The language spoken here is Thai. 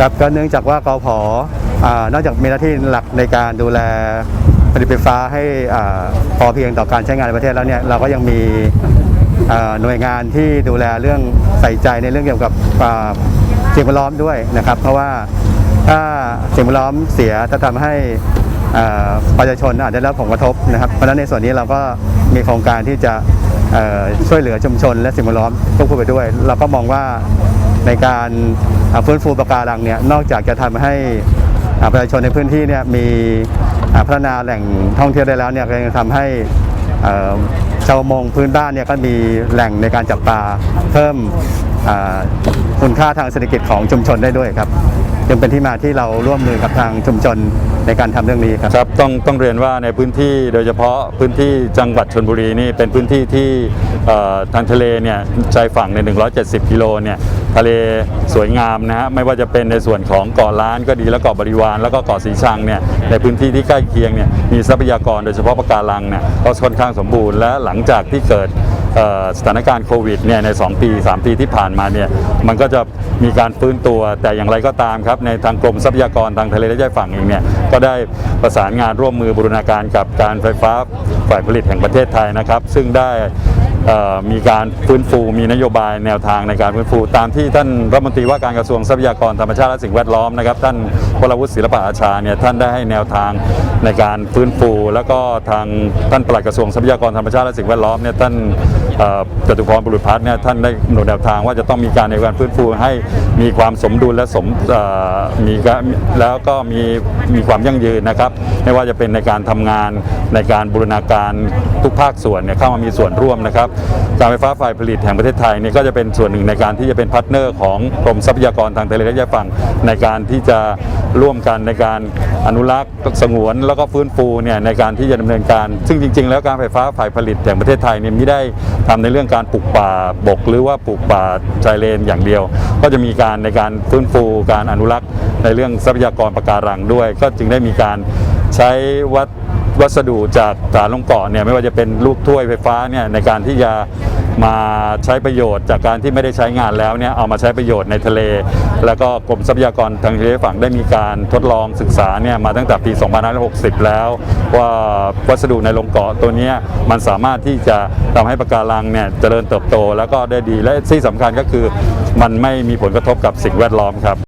ครับก็เนื่องจากว่ากพอนอกจากมีหน้าที่หลักในการดูแลผลิตไฟฟ้าให้พอเพียงต่อการใช้งานในประเทศแล้วเนี่ยเราก็ยังมีหน่วยงานที่ดูแลเรื่องใส่ใจในเรื่องเกี่ยวกับสิ่งแวดล้อมด้วยนะครับ เพราะว่าถ้าสิ่งแวดล้อมเสียจะทำให้ประชาชนอาจจะได้รับผลกระทบนะครับเพราะฉะนั้นในส่วนนี้เราก็มีโครงการที่จะช่วยเหลือชุมชนและสิ่งแวดล้อมควบคู่ไปด้วย เราก็มองว่า ในการฟื้นฟูปะการังเนี่ยนอกจากจะทำให้ประชาชนในพื้นที่เนี่ยมีพัฒนาแหล่งท่องเที่ยวได้แล้วเนี่ยยังทำให้ชาวมงพื้นบ้านเนี่ยก็มีแหล่งในการจับปลาเพิ่มคุณค่าทางเศรษฐกิจของชุมชนได้ด้วยครับ จึงเป็นที่มาที่เราร่วมมือกับทางชุมชนในการทำเรื่องนี้ครับครับต้องต้องเรียนว่าในพื้นที่โดยเฉพาะพื้นที่จังหวัดชนบุรีนี่เป็นพื้นที่ที่ทางทะเลเนี่ยชายฝั่งใน 170 กิโลเนี่ยทะเลสวยงามนะฮะไม่ว่าจะเป็นในส่วนของเกาะล้านก็ดีแล้วเกาะบริวารแล้วก็เกาะสีชังเนี่ยในพื้นที่ที่ใกล้เคียงเนี่ยมีทรัพยากรโดยเฉพาะปะการังเนี่ยก็ค่อนข้างสมบูรณ์และหลังจากที่เกิด สถานการณ์โควิดเนี่ยใน 2 ปี 3 ปีที่ผ่านมาเนี่ยมันก็จะมีการฟื้นตัวแต่อย่างไรก็ตามครับ ในทางกรมทรัพยากรทางทะเลและชายฝั่งเองเนี่ยก็ได้ประสานงานร่วมมือบูรณาการกับการไฟฟ้าฝ่ายผลิตแห่งประเทศไทยนะครับ ซึ่งได้ มีการฟื้นฟูมีนโยบายแนวทางในการฟื้นฟู ตามที่ท่านรัฐมนตรีว่าการกระทรวงทรัพยากรธรรมชาติและสิ่งแวดล้อมนะครับท่านวรวุฒิศิลปะอาชาเนี่ยท่านได้ให้แนวทางในการฟื้นฟู แล้วก็ทางท่านปลัดกระทรวงทรัพยากรธรรมชาติและสิ่งแวดล้อมเนี่ยท่าน จตุพรบุรุษพัฒน์เนี่ยท่านได้กำหนดแนวทางว่าจะต้องมีการในการฟื้นฟูให้มีความสมดุลและสมมีแล้วก็มีมีความยั่งยืนนะครับไม่ว่าจะเป็นในการทำงานในการบูรณาการทุกภาคส่วนเนี่ยเข้ามามีส่วนร่วมนะครับการไฟฟ้าฝ่ายผลิตแห่งประเทศไทยเนี่ยก็จะเป็นส่วนหนึ่งในการที่จะเป็นพาร์ทเนอร์ของกรมทรัพยากรทางทะเลและชายฝั่งในการที่จะ ร่วมกันในการอนุรักษ์สงวนแล้วก็ฟื้นฟูเนี่ยในการที่จะดำเนินการ ซึ่งจริง ๆ แล้วการไฟฟ้าฝ่ายผลิตแห่งประเทศไทยเนี่ยไม่ได้ทำในเรื่องการปลูกป่าบก หรือว่าปลูกป่าชายเลนอย่างเดียว ก็จะมีการในการฟื้นฟูการอนุรักษ์ในเรื่องทรัพยากรปะการังด้วย ก็จึงได้มีการใช้วัดวัสดุจากสารลงเกาะเนี่ยไม่ว่าจะเป็นลูกถ้วยไฟฟ้าเนี่ยในการที่จะ มาใช้ประโยชน์จากการที่ไม่ได้ใช้งานแล้วเนี่ยเอามาใช้ประโยชน์ในทะเล แล้วก็กรมทรัพยากรทางทะเลฝั่งได้มีการทดลองศึกษาเนี่ยมาตั้งแต่ปี 2560 แล้ว ว่าวัสดุในลงเกาะตัวนี้มันสามารถที่จะทำให้ปะการังเนี่ยเจริญเติบโตแล้วก็ได้ดีและที่สำคัญก็คือมันไม่มีผลกระทบกับสิ่งแวดล้อมครับ